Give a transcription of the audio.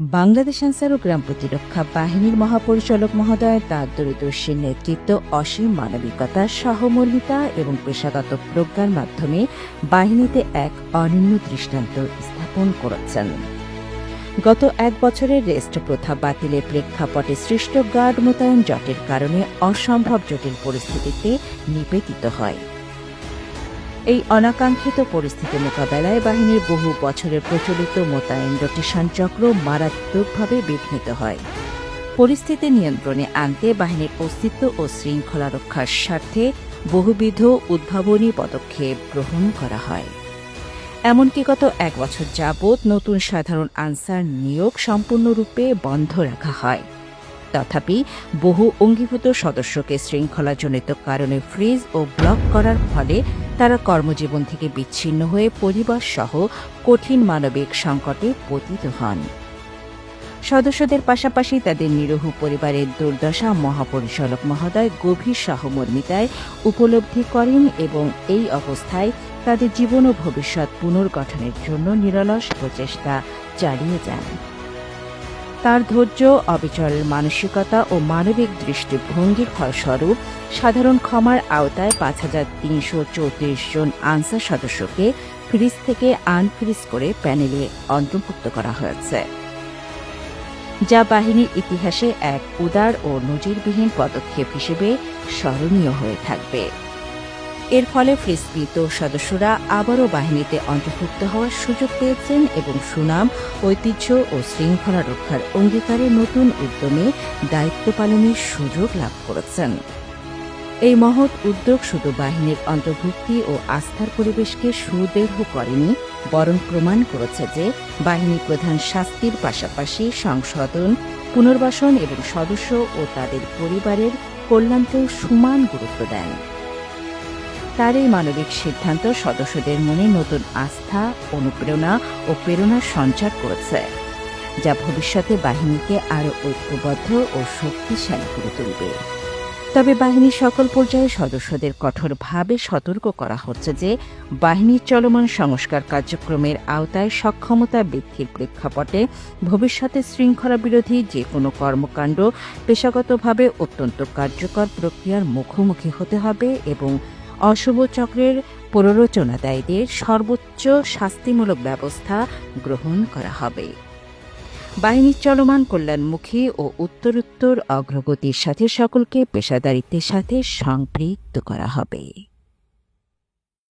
বাংলাদেশ আনসার ও গ্রাম প্রতিরক্ষা বাহিনীর মহাপরিচালক মহোদয় তার দূরদর্শী নেতৃত্ব অসীম মানবিকতা, সহমর্মিতা এবং পেশাগত প্রজ্ঞার মাধ্যমে বাহিনীতে এক অনন্য দৃষ্টান্ত স্থাপন করেছেন। গত এক বছরের রেস্ট প্রথা বাতিলের প্রেক্ষাপটে সৃষ্ট গার্ড মোতায়েন জটের কারণে অসম্ভব জটিল পরিস্থিতিতে নিবেদিত হয়। এই অনাকাঙ্ক্ষিত পরিস্থিতি মোকাবেলায় বাহিনীর বহু বছরের প্রচলিত মোতায়েন রোটেশন চক্র মারাত্মকভাবে বিঘ্নিত হয়। পরিস্থিতি নিয়ন্ত্রণে আনতে বাহিনীর অস্তিত্ব ও শৃঙ্খলা রক্ষার স্বার্থে বহুবিধ উদ্ভাবনী পদক্ষেপ গ্রহণ করা হয়। এমনকি গত এক বছর যাবৎ নতুন সাধারণ আনসার নিয়োগ সম্পূর্ণরূপে বন্ধ রাখা হয়। তথাপি বহু অঙ্গীভূত সদস্যকে শৃঙ্খলাজনিত কারণে ফ্রিজ ও ব্লক করার ফলে তারা কর্মজীবন থেকে বিচ্ছিন্ন হয়ে পরিবার সহ কঠিন মানবিক সংকটে পতিত হন। সদস্যদের পাশাপাশি তাদের নিরহ পরিবারের দুর্দশা মহাপরিচালক মহোদয় গভীর সহমর্মিতায় উপলব্ধি করেন এবং এই অবস্থায় তাদের জীবন ও ভবিষ্যৎ পুনর্গঠনের জন্য নিরলস প্রচেষ্টা চালিয়ে যান। তার ধৈর্য, অবিচল মানসিকতা ও মানবিক দৃষ্টিভঙ্গির ফলস্বরূপ সাধারণ ক্ষমার আওতায় পাঁচ হাজার তিনশো চৌত্রিশ জন আনসার সদস্যকে ফ্রিজ থেকে আনফ্রিজ করে প্যানেলে অন্তর্ভুক্ত করা হয়েছে। যা বাহিনীর ইতিহাসে এক উদার ও নজিরবিহীন পদক্ষেপ হিসেবে স্মরণীয় হয়ে থাকবে। এর ফলে ফ্রিজকৃত সদস্যরা আবারও বাহিনীতে অন্তর্ভুক্ত হওয়ার সুযোগ পেয়েছেন এবং সুনাম, ঐতিহ্য ও শৃঙ্খলা রক্ষার অঙ্গীকারে নতুন উদ্যমে দায়িত্ব পালনের সুযোগ লাভ করেছেন। এই মহৎ উদ্যোগ শুধু বাহিনীর অন্তর্ভুক্তি ও আস্থার পরিবেশকে সুদৃঢ় করেনি, বরং প্রমাণ করেছে যে বাহিনী প্রধান শাস্তির পাশাপাশি সংশোধন, পুনর্বাসন এবং সদস্য ও তাদের পরিবারের কল্যাণকেও সমান গুরুত্ব দেন। তার এই মানবিক সিদ্ধান্ত সদস্যদের মনে নতুন আস্থা, অনুপ্রেরণা ও প্রেরণার সঞ্চার করেছে, যা ভবিষ্যতে বাহিনীকে আরও ঐক্যবদ্ধ ও শক্তিশালী করে তুলবে। তবে বাহিনীর সকল পর্যায়ে সদস্যদের কঠোরভাবে সতর্ক করা হচ্ছে যে, বাহিনীর চলমান সংস্কার কার্যক্রমের আওতায় সক্ষমতা বৃদ্ধির প্রেক্ষাপটে ভবিষ্যতে শৃঙ্খলা বিরোধী যে কোনো কর্মকাণ্ড পেশাগতভাবে অত্যন্ত কার্যকর প্রক্রিয়ার মুখোমুখি হতে হবে এবং অশুভ চক্রের প্ররোচনাদায়ীদের সর্বোচ্চ শাস্তিমূলক ব্যবস্থা গ্রহণ করা হবে। বাহিনীর চলমান কল্যাণমুখী ও উত্তরোত্তর অগ্রগতির সাথে সকলকে পেশাদারিত্বের সাথে সম্পৃক্ত করা হবে।